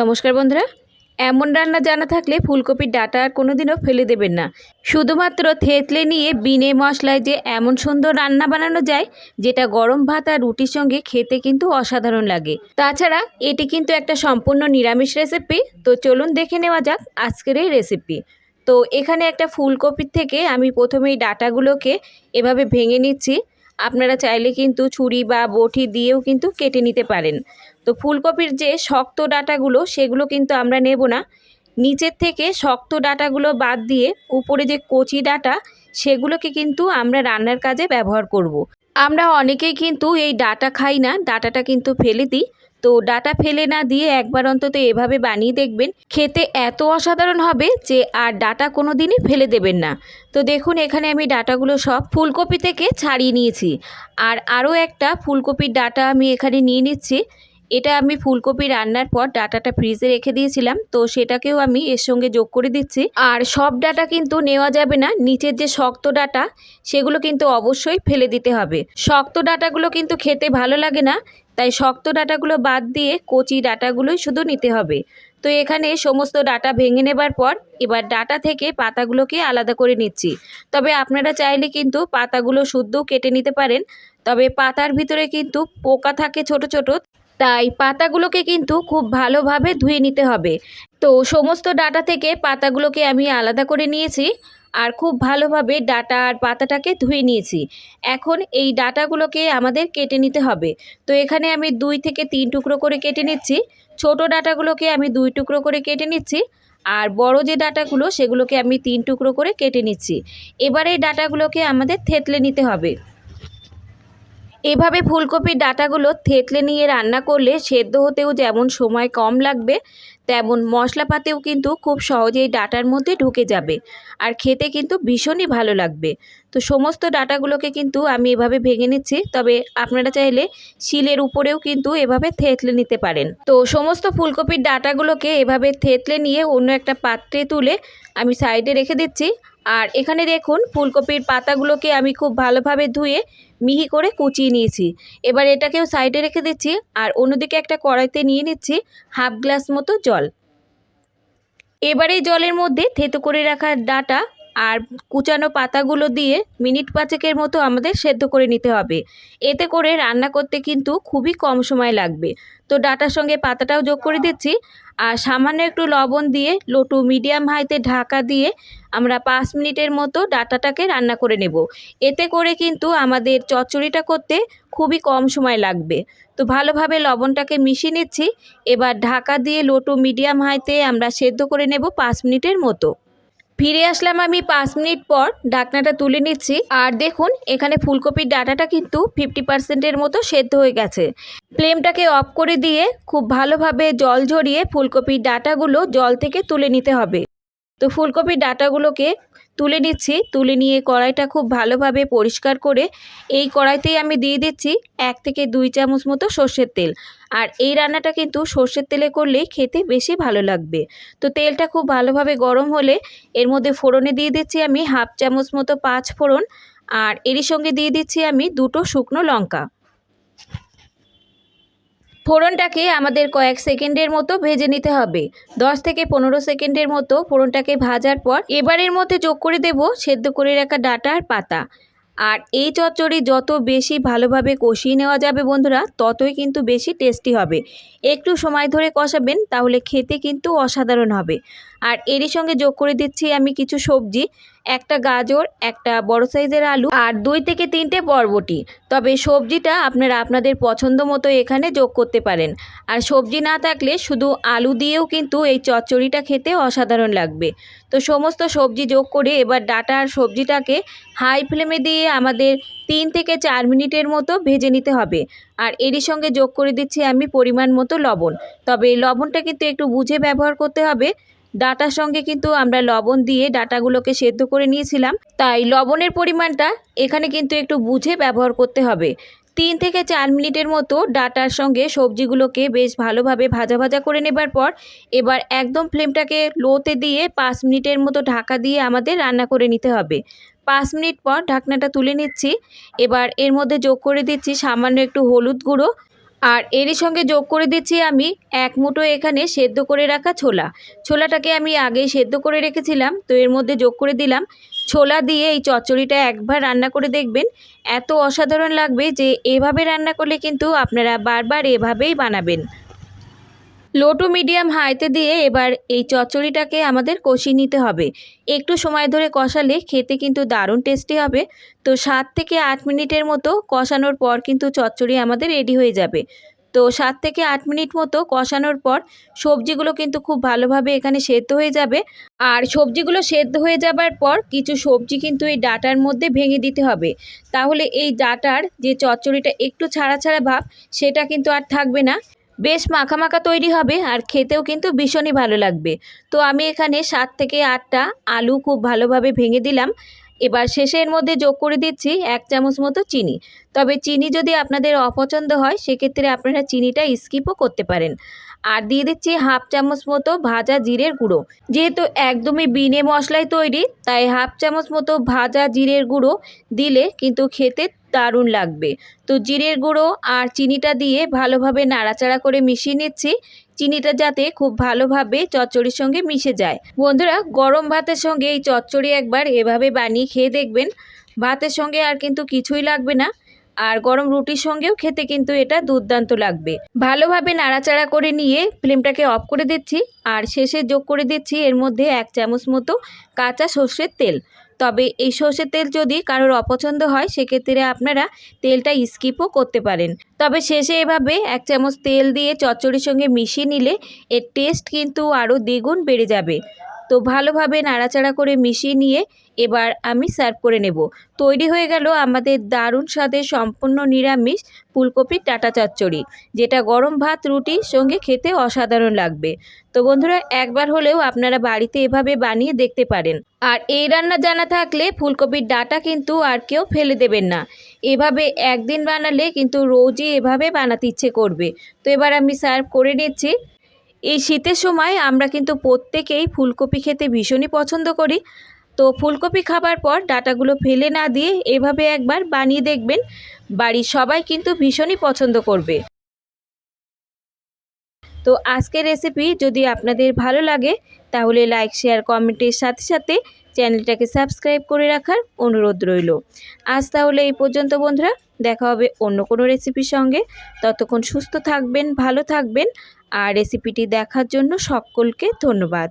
নমস্কার বন্ধুরা। এমন রান্না জানা থাকলে ফুলকপির ডাটা আর কোনোদিনও ফেলে দেবেন না। শুধুমাত্র থেতলে নিয়ে বিনে মশলায় যে এমন সুন্দর রান্না বানানো যায়, যেটা গরম ভাত আর রুটির সঙ্গে খেতে কিন্তু অসাধারণ লাগে। তাছাড়া এটি কিন্তু একটা সম্পূর্ণ নিরামিষ রেসিপি, তো চলুন দেখে নেওয়া যাক আজকের এই রেসিপি। তো এখানে একটা ফুলকপির থেকে আমি প্রথমেই ডাটাগুলোকে এভাবে ভেঙে নিচ্ছি। আপনারা চাইলে কিন্তু ছুরি বা বটি দিয়েও কিন্তু কেটে নিতে পারেন। তো ফুলকপির যে শক্ত ডাটাগুলো, সেগুলো কিন্তু আমরা নেব না। নিচের থেকে শক্ত ডাটাগুলো বাদ দিয়ে উপরে যে কচি ডাটা, সেগুলোকে কিন্তু আমরা রান্নার কাজে ব্যবহার করব। আমরা অনেকেই কিন্তু এই ডাটা খাই না, ডাটাটা কিন্তু ফেলে দিই। তো ডাটা ফেলে না দিয়ে একবার অন্তত এভাবে বানিয়ে দেখবেন। খেতে এত অসাধারণ হবে যে আর ডাটা কোনো দিনই ফেলে দেবেন না। তো দেখুন, এখানে আমি ডাটাগুলো সব ফুলকপি থেকে ছাড়িয়ে নিয়েছি। আর আরও একটা ফুলকপির ডাটা আমি এখানে নিয়ে নিচ্ছি। এটা আমি ফুলকপি রান্নার পর ডাটাটা ফ্রিজে রেখে দিয়েছিলাম, তো সেটাকেও আমি এর সঙ্গে যোগ করে দিচ্ছি। আর সব ডাটা কিন্তু নেওয়া যাবে না, নিচের যে শক্ত ডাটা সেগুলো কিন্তু অবশ্যই ফেলে দিতে হবে। শক্ত ডাটাগুলো কিন্তু খেতে ভালো লাগে না, তাই শক্ত ডাটাগুলো বাদ দিয়ে কচি ডাটাগুলোই শুধু নিতে হবে। তো এখানে সমস্ত ডাটা ভেঙে নেবার পর এবার ডাটা থেকে পাতাগুলোকে আলাদা করে নিচ্ছি। তবে আপনারা চাইলে কিন্তু পাতাগুলো শুদ্ধও কেটে নিতে পারেন, তবে পাতার ভিতরে কিন্তু পোকা থাকে ছোট ছোট তাই পাতাগুলোকে কিন্তু খুব ভালোভাবে ধুয়ে নিতে হবে। তো সমস্ত ডাটা থেকে পাতাগুলোকে আমি আলাদা করে নিয়েছি আর খুব ভালোভাবে ডাটা আর পাতাটাকে ধুয়ে নিয়েছি। এখন এই ডাটাগুলোকে আমাদের কেটে নিতে হবে। তো এখানে আমি দুই থেকে তিন টুকরো করে কেটে নিচ্ছি। ছোট ডাটাগুলোকে আমি দুই টুকরো করে কেটে নিচ্ছি আর বড় যে ডাটাগুলো সেগুলোকে আমি তিন টুকরো করে কেটে নিচ্ছি। এবার এই ডাটাগুলোকে আমাদের থেতলে নিতে হবে। এভাবে ফুলকপির ডাটাগুলো থেতলে নিয়ে রান্না করলে সেদ্ধ হতেও যেমন সময় কম লাগবে, তেমন মশলাপাতেও কিন্তু খুব সহজেই ডাটার মধ্যে ঢুকে যাবে। আর খেতে কিন্তু ভীষণই ভালো লাগবে। তো সমস্ত ডাটাগুলোকে কিন্তু আমি এভাবে ভেঙে নিচ্ছি, তবে আপনারা চাইলে শিলের উপরেও কিন্তু এভাবে থেতলে নিতে পারেন। তো সমস্ত ফুলকপির ডাটাগুলোকে এভাবে থেতলে নিয়ে অন্য একটা পাত্রে তুলে আমি সাইডে রেখে দিচ্ছি। আর এখানে দেখুন, ফুলকপির পাতাগুলোকে আমি খুব ভালোভাবে ধুয়ে মিহি করে কুচিয়ে নিয়েছি। এবার এটাকেও সাইডে রেখে দিচ্ছি আর অন্যদিকে একটা কড়াইতে নিয়ে নিচ্ছি হাফ গ্লাস মতো জল। এবার এই জলের মধ্যে থেতো করে রাখা ডাটা আর কুচানো পাতাগুলো দিয়ে মিনিট পাঁচেকের মতো আমাদের সেদ্ধ করে নিতে হবে। এতে করে রান্না করতে কিন্তু খুবই কম সময় লাগবে। তো ডাটার সঙ্গে পাতাটাও যোগ করে দিচ্ছি। আর সামান্য একটু লবণ দিয়ে লো টু মিডিয়াম হাইতে ঢাকা দিয়ে আমরা পাঁচ মিনিটের মতো ডাটাটাকে রান্না করে নেব। এতে করে কিন্তু আমাদের চচ্চড়িটা করতে খুবই কম সময় লাগবে। তো ভালোভাবে লবণটাকে মিশিয়ে নিচ্ছি। এবার ঢাকা দিয়ে লো টু মিডিয়াম হাইতে আমরা সেদ্ধ করে নেব পাঁচ মিনিটের মতো। ফিরে আসলাম আমি পাঁচ মিনিট পর, ডাকনাটা তুলে নিচ্ছি। আর দেখুন, এখানে ফুলকপির ডাটাটা কিন্তু ফিফটি পার্সেন্টের মতো সেদ্ধ হয়ে গেছে। ফ্লেমটাকে অফ করে দিয়ে খুব ভালোভাবে জল ঝরিয়ে ফুলকপির ডাটাগুলো জল থেকে তুলে নিতে হবে। তো ফুলকপির ডাটাগুলোকে তুলে নিচ্ছি। তুলে নিয়ে কড়াইটা খুব ভালোভাবে পরিষ্কার করে এই কড়াইতেই আমি দিয়ে দিচ্ছি এক থেকে দুই চামচ মতো সর্ষের তেল। আর এই রান্নাটা কিন্তু সর্ষের তেলে করলেই খেতে বেশি ভালো লাগবে। তো তেলটা খুব ভালোভাবে গরম হলে এর মধ্যে ফোড়নে দিয়ে দিচ্ছি আমি হাফ চামচ মতো পাঁচ ফোড়ন। আর এরই সঙ্গে দিয়ে দিচ্ছি আমি দুটো শুকনো লঙ্কা। ফোড়নটাকে আমাদের কয়েক সেকেন্ডের মতো ভেজে নিতে হবে। দশ থেকে পনেরো সেকেন্ডের মতো ফোড়নটাকে ভাজার পর এবারের মধ্যে যোগ করে দেব সেদ্ধ করে রাখা ডাটা আর পাতা। আর এই চচ্চড়ি যত বেশি ভালোভাবে কষিয়ে নেওয়া যাবে বন্ধুরা, ততই কিন্তু বেশি টেস্টি হবে। একটু সময় ধরে কষাবেন, তাহলে খেতে কিন্তু অসাধারণ হবে। আর এরই সঙ্গে যোগ করে দিচ্ছি আমি কিছু সবজি, একটা গাজর, একটা বড় সাইজের আলু আর দুই থেকে তিনটে বরবটি। তবে সবজিটা আপনারা আপনাদের পছন্দ মতো এখানে যোগ করতে পারেন। আর সবজি না থাকলে শুধু আলু দিয়েও কিন্তু এই চচ্চড়িটা খেতে অসাধারণ লাগবে। তো সমস্ত সবজি যোগ করে এবার ডাটা আর সবজিটাকে হাই ফ্লেমে দিয়ে আমাদের তিন থেকে চার মিনিটের মতো ভেজে নিতে হবে। আর এরই সঙ্গে যোগ করে দিচ্ছি আমি পরিমাণ মতো লবণ। তবে লবণটা কিন্তু একটু বুঝে ব্যবহার করতে হবে। ডাটার সঙ্গে কিন্তু আমরা লবণ দিয়ে ডাটাগুলোকে সেদ্ধ করে নিয়েছিলাম। তাই লবণের পরিমাণটা এখানে কিন্তু একটু বুঝে ব্যবহার করতে হবে। তিন থেকে চার মিনিটের মতো ডাটার সঙ্গে সবজিগুলোকে বেশ ভালোভাবে ভাজা ভাজা করে নেবার পর এবার একদম ফ্লেমটাকে লোতে দিয়ে পাঁচ মিনিটের মতো ঢাকা দিয়ে আমাদের রান্না করে নিতে হবে। পাঁচ মিনিট পর ঢাকনাটা তুলে নিচ্ছি। এবার এর মধ্যে যোগ করে দিচ্ছি সামান্য একটু হলুদ গুঁড়ো। আর এরই সঙ্গে যোগ করে দিচ্ছি আমি এক মুঠো এখানে সেদ্ধ করে রাখা ছোলা। ছোলাটাকে আমি আগেই সেদ্ধ করে রেখেছিলাম, তো এর মধ্যে যোগ করে দিলাম। ছোলা দিয়ে এই চচ্চড়িটা একবার রান্না করে দেখবেন, এত অসাধারণ লাগবে যে এভাবে রান্না করলে কিন্তু আপনারা বারবার এভাবেই বানাবেন। লো টু মিডিয়াম হাইতে দিয়ে এবার এই চচ্চড়িটাকে আমাদের কষিয়ে নিতে হবে। একটু সময় ধরে কষালে খেতে কিন্তু দারুণ টেস্টি হবে। তো সাত থেকে আট মিনিটের মতো কষানোর পর কিন্তু চচ্চড়ি আমাদের রেডি হয়ে যাবে। তো সাত থেকে আট মিনিট মতো কষানোর পর সবজিগুলো কিন্তু খুব ভালোভাবে এখানে সেদ্ধ হয়ে যাবে। আর সবজিগুলো সেদ্ধ হয়ে যাবার পর কিছু সবজি কিন্তু এই ডাটার মধ্যে ভেঙে দিতে হবে। তাহলে এই ডাটার যে চচ্চড়িটা একটু ছাড়া ছাড়া ভাব, সেটা কিন্তু আর থাকবে না। বেশ মাখা মাখা তৈরি হবে আর খেতেও কিন্তু ভীষণই ভালো লাগবে। তো আমি এখানে সাত থেকে আটটা আলু খুব ভালোভাবে ভেঙে দিলাম। এবার শেষের মধ্যে যোগ করে দিচ্ছি এক চামচ মতো চিনি। তবে চিনি যদি আপনাদের অপছন্দ হয়, সেক্ষেত্রে আপনারা চিনিটা স্কিপও করতে পারেন। আর দিয়ে দিচ্ছি হাফ চামচ মতো ভাজা জিরের গুঁড়ো। যেহেতু একদমই বিনে মশলায় তৈরি, তাই হাফ চামচ মতো ভাজা জিরের গুঁড়ো দিলে কিন্তু খেতে দারুণ লাগবে। তো জিরের গুঁড়ো আর চিনিটা দিয়ে ভালোভাবে নাড়াচাড়া করে মিশিয়ে নিচ্ছি। চিনিটা যাতে খুব ভালোভাবে চচ্চড়ির সঙ্গে মিশে যায়। বন্ধুরা, গরম ভাতের সঙ্গে এই চচ্চড়ি একবার এভাবে বানিয়ে খেয়ে দেখবেন। ভাতের সঙ্গে আর কিন্তু কিছুই লাগবে না। আর গরম রুটির সঙ্গেও খেতে কিন্তু এটা দুর্দান্ত লাগবে। ভালোভাবে নাড়াচাড়া করে নিয়ে ফ্লেমটাকে অফ করে দিচ্ছি আর শেষে যোগ করে দিচ্ছি এর মধ্যে এক চামচ মতো কাঁচা সর্ষের তেল। তবে এই সর্ষের তেল যদি কারোর অপছন্দ হয়, সেক্ষেত্রে আপনারা তেলটা স্কিপও করতে পারেন। তবে শেষে এভাবে এক চামচ তেল দিয়ে চচ্চড়ির সঙ্গে মিশিয়ে নিলে এর টেস্ট কিন্তু আরও দ্বিগুণ বেড়ে যাবে। তো ভালোভাবে নাড়াচাড়া করে মিশিয়ে নিয়ে এবার আমি সার্ভ করে নেব। তৈরি হয়ে গেল আমাদের দারুণ স্বাদের সম্পূর্ণ নিরামিষ ফুলকপির টাটা চচ্চড়ি, যেটা গরম ভাত রুটির সঙ্গে খেতে অসাধারণ লাগবে। তো বন্ধুরা, একবার হলেও আপনারা বাড়িতে এভাবে বানিয়ে দেখতে পারেন। আর এই রান্না জানা থাকলে ফুলকপির ডাটা কিন্তু আর কেউ ফেলে দেবেন না। এভাবে একদিন বানালে কিন্তু রোজই এভাবে বানাতে ইচ্ছে করবে। তো এবার আমি সার্ভ করে নিচ্ছি। এই শীতের সময় আমরা কিন্তু প্রত্যেকেই ফুলকপি খেতে ভীষণই পছন্দ করি। তো ফুলকপি খাবার পর ডাটাগুলো ফেলে না দিয়ে এভাবে একবার বানিয়ে দেখবেন, বাড়ির সবাই কিন্তু ভীষণই পছন্দ করবে। তো আজকের রেসিপি যদি আপনাদের ভালো লাগে, তাহলে লাইক শেয়ার কমেন্টের সাথে সাথে চ্যানেলটাকে সাবস্ক্রাইব করে রাখার অনুরোধ রইল। আজ তাহলে এই পর্যন্ত বন্ধুরা, দেখা হবে অন্য কোনো রেসিপির সঙ্গে। ততক্ষণ সুস্থ থাকবেন, ভালো থাকবেন। আর রেসিপিটি দেখার জন্য সকলকে ধন্যবাদ।